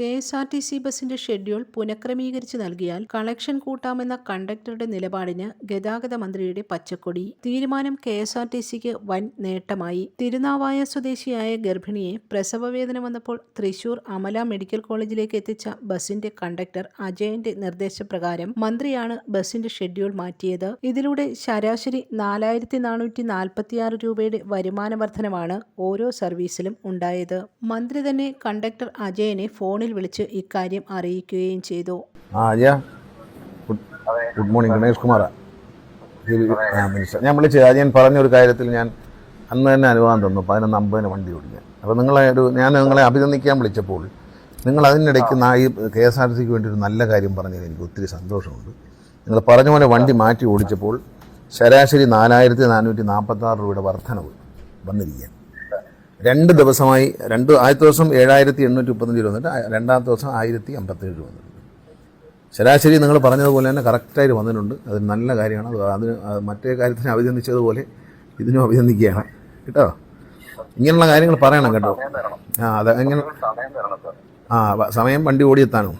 K S R T C ബസിന്റെ schedule പുനഃക്രമീകരിച്ച് നൽകിയാൽ കളക്ഷൻ കൂട്ടാമെന്ന കണ്ടക്ടറുടെ നിലപാടിന് ഗതാഗത മന്ത്രിയുടെ പച്ചക്കൊടി. തീരുമാനം കെ എസ് ആർ ടി സിക്ക് വൻ നേട്ടമായി. തിരുനാവായ സ്വദേശിയായ ഗർഭിണിയെ പ്രസവവേദന വന്നപ്പോൾ തൃശൂർ അമല മെഡിക്കൽ കോളേജിലേക്ക് എത്തിച്ച ബസിന്റെ കണ്ടക്ടർ അജയന്റെ നിർദ്ദേശപ്രകാരം മന്ത്രിയാണ് ബസിന്റെ ഷെഡ്യൂൾ മാറ്റിയത്. ഇതിലൂടെ ശരാശരി നാലായിരത്തി നാനൂറ്റി നാൽപ്പത്തിയാറ് രൂപയുടെ വരുമാന വർധനമാണ് ഓരോ സർവീസിലും ഉണ്ടായത്. മന്ത്രി തന്നെ കണ്ടക്ടർ അജയനെ ഫോണിൽ വിളിച്ച് ഇക്കാര്യം അറിയിക്കുകയും ചെയ്തു. ഗുഡ് മോർണിംഗ് ഗണേഷ് കുമാറാ. ഞാൻ ഞാൻ വിളിച്ചത് അജയൻ പറഞ്ഞ ഒരു കാര്യത്തിൽ ഞാൻ അന്ന് തന്നെ അനുവാദം തന്നു പതിനൊന്ന് അമ്പതിന് വണ്ടി ഓടിക്കാൻ. അപ്പോൾ നിങ്ങളെ ഒരു ഞാൻ നിങ്ങളെ അഭിനന്ദിക്കാൻ വിളിച്ചപ്പോൾ നിങ്ങൾ അതിനിടയ്ക്ക് ഈ കെ എസ് ആർ ടി സിക്ക് വേണ്ടി ഒരു നല്ല കാര്യം പറഞ്ഞതിൽ എനിക്ക് ഒത്തിരി സന്തോഷമുണ്ട്. നിങ്ങൾ പറഞ്ഞ പോലെ വണ്ടി മാറ്റി ഓടിച്ചപ്പോൾ ശരാശരി നാലായിരത്തി നാനൂറ്റി നാൽപ്പത്താറ് രൂപയുടെ വർധനവ് വന്നിരിക്കുകയാണ്. രണ്ട് ദിവസമായി രണ്ട് ആദ്യത്തെ ദിവസം ഏഴായിരത്തി എണ്ണൂറ്റി മുപ്പത്തഞ്ച് രൂപ വന്നിട്ട് രണ്ടാമത്തെ ദിവസം ആയിരത്തി അമ്പത്തേഴ് രൂപ വന്നിട്ടുണ്ട് ശരാശരി നിങ്ങൾ പറഞ്ഞതുപോലെ തന്നെ കറക്റ്റായിട്ട് വന്നിട്ടുണ്ട്. അത് നല്ല കാര്യമാണ്. അത് അതിന് മറ്റേ കാര്യത്തിന് അഭിനന്ദിച്ചതുപോലെ ഇതിനും അഭിനന്ദിക്കുകയാണ്. കേട്ടോ? ഇങ്ങനെയുള്ള കാര്യങ്ങൾ പറയണം കേട്ടോ. ആ അത് സാർ ആ സമയം വണ്ടി ഓടിയെത്താനോ.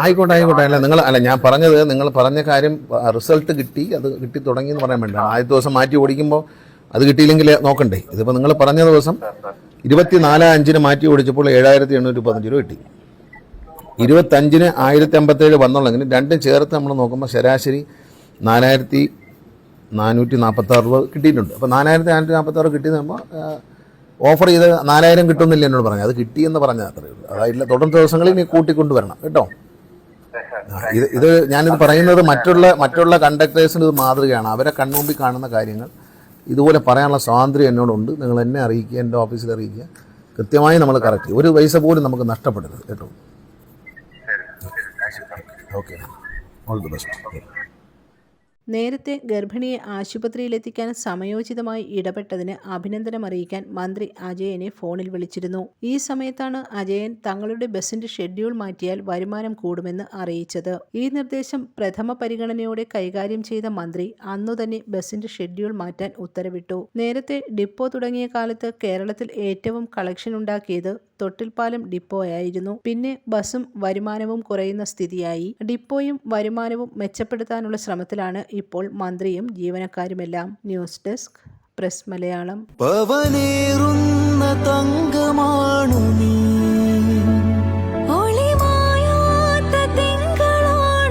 ആയിക്കോട്ടെ ആയിക്കോട്ടെ. അല്ല നിങ്ങൾ അല്ല ഞാൻ പറഞ്ഞത് നിങ്ങൾ പറഞ്ഞ കാര്യം റിസൾട്ട് കിട്ടി അത് കിട്ടി തുടങ്ങി എന്ന് പറയാൻ വേണ്ട ആദ്യത്തെ ദിവസം മാറ്റി ഓടിക്കുമ്പോൾ അത് കിട്ടിയില്ലെങ്കിൽ നോക്കണ്ടേ. ഇതിപ്പോൾ നിങ്ങൾ പറഞ്ഞ ദിവസം ഇരുപത്തിനാല് അഞ്ചിന് മാറ്റി ഓടിച്ചപ്പോൾ ഏഴായിരത്തി എണ്ണൂറ്റി പതിനഞ്ച് രൂപ കിട്ടി. ഇരുപത്തഞ്ചിന് ആയിരത്തി അമ്പത്തേഴ് വന്നുള്ളെങ്കിൽ രണ്ടും ചേർത്ത് നമ്മൾ നോക്കുമ്പോൾ ശരാശരി നാലായിരത്തി നാനൂറ്റി നാൽപ്പത്താറ് രൂപ കിട്ടിയിട്ടുണ്ട്. അപ്പോൾ നാലായിരത്തി നാനൂറ്റി നാൽപ്പത്താറ് കിട്ടിയെന്ന് പറയുമ്പോൾ ഓഫർ ചെയ്ത് നാലായിരം കിട്ടുന്നില്ല എന്നോട് പറഞ്ഞു. അത് കിട്ടിയെന്ന് പറഞ്ഞാൽ അത്രയേ ഉള്ളൂ. അതായില്ല തുടർന്ന് ദിവസങ്ങളിൽ നീ കൂട്ടിക്കൊണ്ടുവരണം. കേട്ടോ? ഇത് ഇത് ഞാനിത് പറയുന്നത് മറ്റുള്ള മറ്റുള്ള കണ്ടക്ടേഴ്സിന് ഇത് മാതൃകയാണ്. അവരെ കൺമുമ്പിൽ കാണുന്ന കാര്യങ്ങൾ ഇതുപോലെ പറയാനുള്ള സ്വാതന്ത്ര്യം എന്നോടുണ്ട്. നിങ്ങൾ എന്നെ അറിയിക്കുക എന്റെ ഓഫീസിൽ അറിയിക്കുക. കൃത്യമായി നമ്മൾ കറക്റ്റ് ഒരു പൈസ പോലും നമുക്ക് നഷ്ടപ്പെടരുത്. കേട്ടോ? ഓക്കെ ഓൾ ദി ബെസ്റ്റ് നേരത്തെ ഗർഭിണിയെ ആശുപത്രിയിലെത്തിക്കാൻ സമയോചിതമായി ഇടപെട്ടതിന് അഭിനന്ദനം അറിയിക്കാൻ മന്ത്രി അജയനെ ഫോണിൽ വിളിച്ചിരുന്നു. ഈ സമയത്താണ് അജയൻ തങ്ങളുടെ ബസിന്റെ ഷെഡ്യൂൾ മാറ്റിയാൽ വരുമാനം കൂടുമെന്ന് അറിയിച്ചത്. ഈ നിർദ്ദേശം പ്രഥമ പരിഗണനയോടെ കൈകാര്യം ചെയ്ത മന്ത്രി അന്നു തന്നെ ബസിന്റെ ഷെഡ്യൂൾ മാറ്റാൻ ഉത്തരവിട്ടു. നേരത്തെ ഡിപ്പോ തുടങ്ങിയ കാലത്ത് കേരളത്തിൽ ഏറ്റവും കളക്ഷൻ ഉണ്ടാക്കിയത് തൊട്ടിൽപ്പാലം ഡിപ്പോയായിരുന്നു. പിന്നെ ബസും വരുമാനവും കുറയുന്ന സ്ഥിതിയായി. ഡിപ്പോയും വരുമാനവും മെച്ചപ്പെടുത്താനുള്ള ശ്രമത്തിലാണ് ഇപ്പോൾ മന്ത്രിയും ജീവനക്കാരുമെല്ലാം. News desk press Malayalam. പവനേറുന്ന തങ്കമാണു നീ. ഒളിമായാത്ത തിങ്കളാണു